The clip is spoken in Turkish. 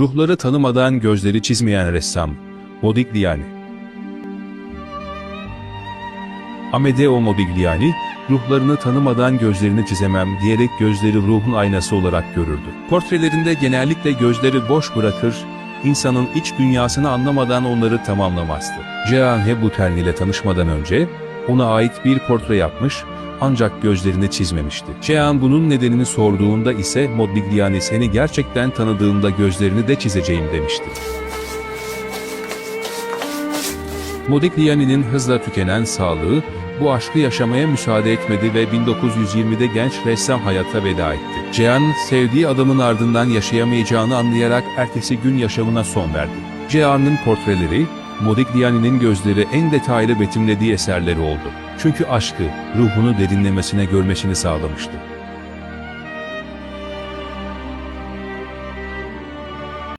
Ruhları tanımadan gözleri çizmeyen ressam, Modigliani. Amedeo Modigliani, ruhlarını tanımadan gözlerini çizemem diyerek gözleri ruhun aynası olarak görürdü. Portrelerinde genellikle gözleri boş bırakır, insanın iç dünyasını anlamadan onları tamamlamazdı. Jean Hebutern ile tanışmadan önce, ona ait bir portre yapmış ancak gözlerini çizmemişti. Jean bunun nedenini sorduğunda ise Modigliani seni gerçekten tanıdığımda gözlerini de çizeceğim demişti. Modigliani'nin hızla tükenen sağlığı, bu aşkı yaşamaya müsaade etmedi ve 1920'de genç ressam hayata veda etti. Jean, sevdiği adamın ardından yaşayamayacağını anlayarak ertesi gün yaşamına son verdi. Jean'ın portreleri, Modigliani'nin gözleri en detaylı betimlediği eserleri oldu. Çünkü aşkı, ruhunu derinlemesine görmesini sağlamıştı.